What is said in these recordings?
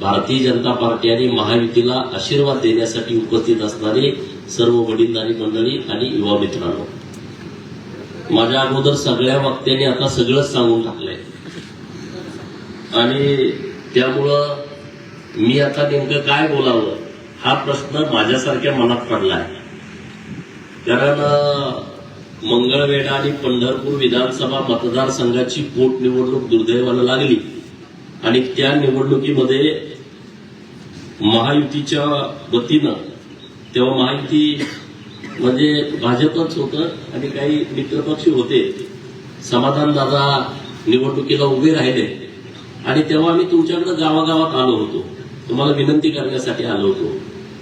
Bharatiya Janata party आणि महायुतीला आशीर्वाद देण्यासाठी उपस्थित असणारे सर्व वडीलधारी मंडळी आणि युवा मित्रांनो. माझ्या अगोदर सगळ्या वक्त्यांनी आता सगळंच सांगून टाकलंय. आणि त्यामुळं मी आता नेमकं काय बोलावं हा प्रश्न माझ्यासारख्या मनात पडलाय कारण मंगळवेढा आणि पंढरपूर विधानसभा मतदारसंघाची पोटनिवडणूक दुर्दैवानं लागली. आणि त्या निवडणुकीमध्ये महायुतीच्या वतीनं तेव्हा महायुती म्हणजे भाजपच होतं आणि काही मित्रपक्ष होते. समाधान दादा निवडणुकीला उभे राहिले. आणि तेव्हा आम्ही तुमच्याकडे गावागावात आलो होतो. तुम्हाला विनंती करण्यासाठी आलो होतो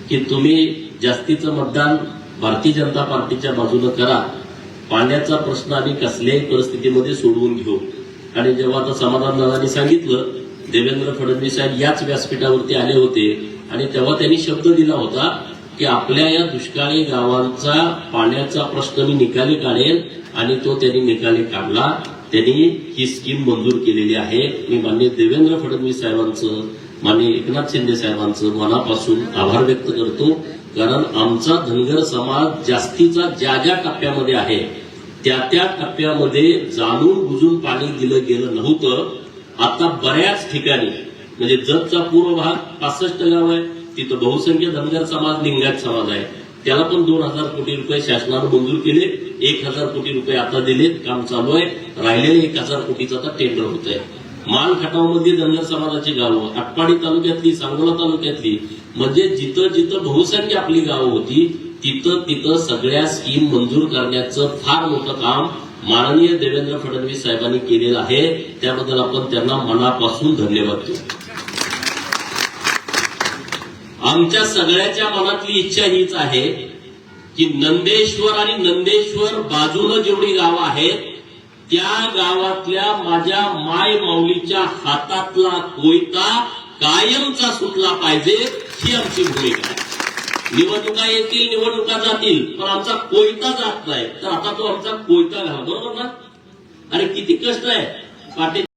की तुम्ही जास्तीचं मतदान भारतीय जनता पार्टीच्या बाजूनं करा. पाण्याचा प्रश्न आम्ही कसल्याही परिस्थितीमध्ये सोडवून घेऊ. आणि जेव्हा आता समाधान दादांनी सांगितलं देवेंद्र फडणवीस साहेब याच व्यासपीठावरती आले होते आणि तेव्हा त्यांनी शब्द दिला होता की आपल्या या दुष्काळी गावांचा पाण्याचा प्रश्न मी निकाली काढेल आणि तो त्यांनी निकाली काढला. त्यांनी ही स्कीम मंजूर केलेली आहे. मी मान्य देवेंद्र फडणवीस साहेबांचं मान्य एकनाथ शिंदे साहेबांचं मनापासून आभार व्यक्त करतो. कारण आमचा धनगर समाज जास्तीचा ज्या ज्या टप्प्यामध्ये आहे त्या त्या टप्प्यामध्ये जाणून बुजून पाणी दिलं गेलं नव्हतं. आता बऱ्याच ठिकाणी म्हणजे जतचा पूर्व भाग पासष्ट गाव आहे तिथं बहुसंख्य धनगर समाज लिंगायत समाज आहे. त्याला पण दोन हजार कोटी रुपये शासनानं मंजूर केले एक हजार कोटी रुपये आता दिलेत काम चालू आहे. राहिलेले एक हजार कोटीचं आता टेंडर होत आहे माल खटावमध्ये धनगर समाजाची गावं आटपाडी तालुक्यातली सांगोला तालुक्यातली म्हणजे जिथं जिथं बहुसंख्य आपली गावं होती तिथं तिथं सगळ्या स्कीम मंजूर करण्याचं फार मोठं काम माननीय देवेंद्र फडणवीस साहेबांनी केलेलं आहे त्याबद्दल आपण त्यांना मनापासून धन्यवाद देऊ. आमच्या सगळ्याच्या मनातली इच्छा हीच आहे की नंदेश्वर आणि नंदेश्वर बाजूनं जेवढी गावं आहेत त्या गावातल्या माझ्या माय माऊलीच्या हातातला कोयता कायमचा सुटला पाहिजे ही आमची भूमिका आहे. निवडणुका येतील निवडणुका जातील पण आमचा कोयता जात नाही. तर आता तो आमचा कोयता घाला. बरोबर ना? अरे किती कष्ट आहे. पाटे